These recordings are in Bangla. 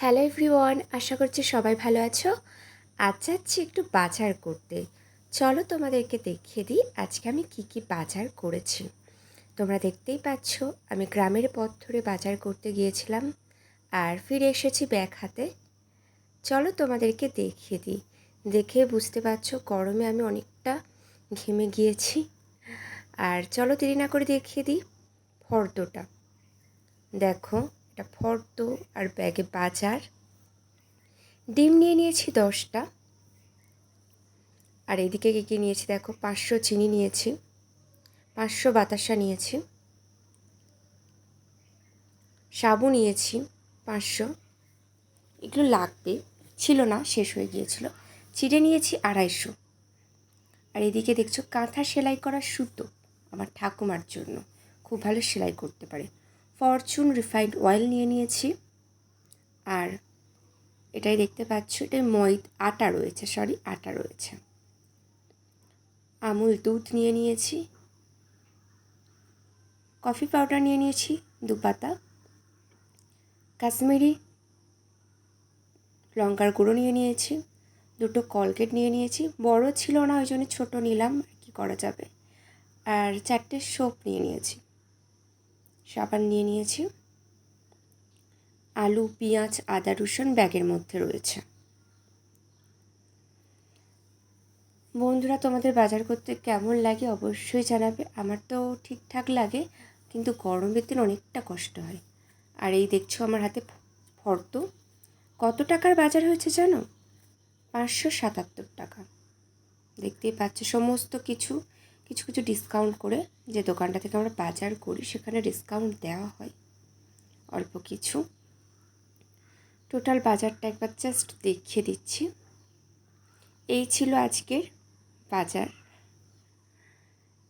হ্যালো এভরিওয়ান, আশা করছি সবাই ভালো আছো। আজ যাচ্ছি একটু বাজার করতে। চলো তোমাদেরকে দেখিয়ে দিই আজকে আমি কি কি বাজার করেছি। তোমরা দেখতেই পাচ্ছ, আমি গ্রামের পথ ধরে বাজার করতে গিয়েছিলাম আর ফিরে এসেছি ব্যাগ হাতে। চলো তোমাদেরকে দেখিয়ে দিই। দেখে বুঝতে পারছ, গরমে আমি অনেকটা ঘেমে গিয়েছি। আর চলো দেরি না করে দেখিয়ে দিই ফর্দটা দেখো এটা ফর্দ আর ব্যাগে বাজার। ডিম নিয়ে নিয়েছি দশটা। আর এদিকে কী কী নিয়েছি দেখো? পাঁচশো চিনি নিয়েছি, পাঁচশো বাতাসা নিয়েছি, সাবু নিয়েছি পাঁচশো। এগুলো লাগবে, ছিল না, শেষ হয়ে গিয়েছিল। চিড়ে নিয়েছি আড়াইশো। আর এদিকে দেখছ, কাঁথা সেলাই করা সুতো আমার ঠাকুমার জন্য। খুব ভালো সেলাই করতে পারে। ফরচুন রিফাইন্ড অয়েল নিয়ে নিয়েছি। আর এটাই দেখতে পাচ্ছ এটা ময়দ, আটা রয়েছে সরি আটা রয়েছে। আমুল দুধ নিয়ে নিয়েছি। কফি পাউডার নিয়ে নিয়েছি দু পাতা কাশ্মীরি লঙ্কার গুঁড়ো নিয়ে নিয়েছি, দুটো কলগেট নিয়ে নিয়েছি। বড় ছিল না, ওই জন্য ছোটো নিলাম কি করা যাবে। আর চারটে সোপ নিয়ে নিয়েছি। সাবান নিয়ে নিয়েছি। আলু, পেঁয়াজ, আদা, রসুন ব্যাগের মধ্যে রয়েছে। বন্ধুরা, তোমাদের বাজার করতে কেমন লাগে অবশ্যই জানাবে। আমার তো ঠিকঠাক লাগে, কিন্তু গরমের দিন অনেকটা কষ্ট হয়। আর এই দেখছ আমার হাতে ফর্দ। কত টাকার বাজার হয়েছে জানো? পাঁচশো সাতাত্তর টাকা। দেখতেই পাচ্ছ সমস্ত কিছু। কিছু কিছু ডিসকাউন্ট করে যে দোকানটা থেকে আমরা বাজার করি, সেখানে ডিসকাউন্ট দেওয়া হয়। অল্প কিছু। টোটাল বাজারটা একবার জাস্ট দেখিয়ে দিচ্ছি। এই ছিল আজকের বাজার।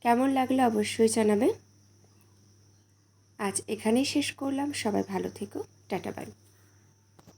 কেমন লাগল অবশ্যই জানাবে। আজ এখানেই শেষ করলাম। সবাই ভালো থেকো। Tata bye